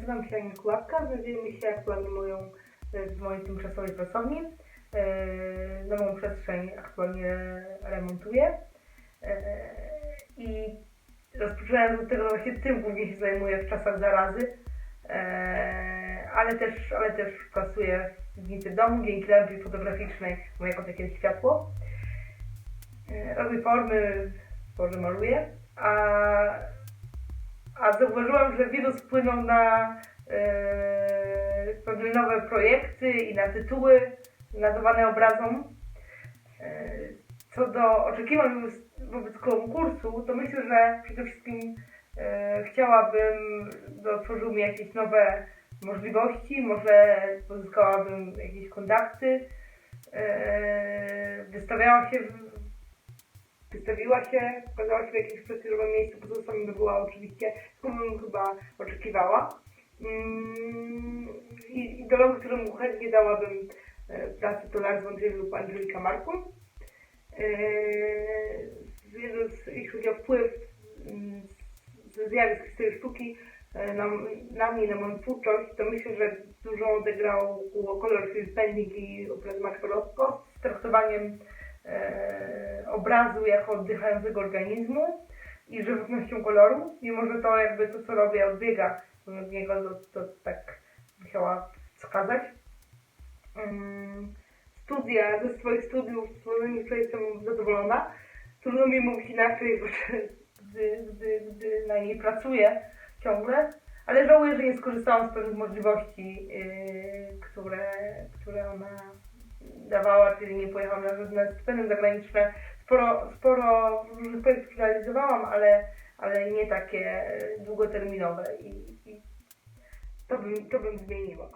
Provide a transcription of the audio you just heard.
Kasia Kulawka. Znajdujemy się aktualnie w mojej tymczasowej pracowni. E, Nową przestrzeń aktualnie remontuję. E, I rozpoczynając od tego, właśnie tym głównie się zajmuję w czasach zarazy. E, Ale też, ale też pracuję w piwnicy domu dzięki lampie fotograficznej, bo jako takie światło. Robię formy, tworzę, maluję. A a zauważyłam, że wirus wpłynął na e, pewne nowe projekty i na tytuły nadawane obrazom. E, co do oczekiwań wobec, konkursu, to myślę, że przede wszystkim e, chciałabym, by otworzył mi jakieś nowe możliwości, może pozyskałabym jakieś kontakty. E, wystawiała się w, wystawiła się, pokazała się w jakimś prestiżowym miejscu, poza samym by była oczywiście, bym chyba oczekiwała. Mm, I idolom, któremu chętnie dałabym e, pracę to Lars von lub Angelika Markun. E, Wiedząc, jeśli chodzi o wpływ mm, ze zjawisk historii sztuki e, na, na mnie, na moją twórczość, to myślę, że dużo odegrał kolor film Pending i obraz Max Rosco z traktowaniem e, obrazu jako oddychającego organizmu i żywotnością koloru, mimo że to jakby to, co robię, odbiega od niego, to, to tak chciała wskazać. Mm, Studia, ze swoich studiów, z których jestem zadowolona. Trudno mi mówić inaczej, gdy, gdy, gdy na niej pracuję ciągle, ale żałuję, że nie skorzystałam z pewnych możliwości, yy, które, które ona dawała, czyli nie pojechałam na żadne stypendium zagraniczne. Sporo, sporo różnych projektów realizowałam, ale, ale nie takie długoterminowe i, i to, bym, to bym zmieniła.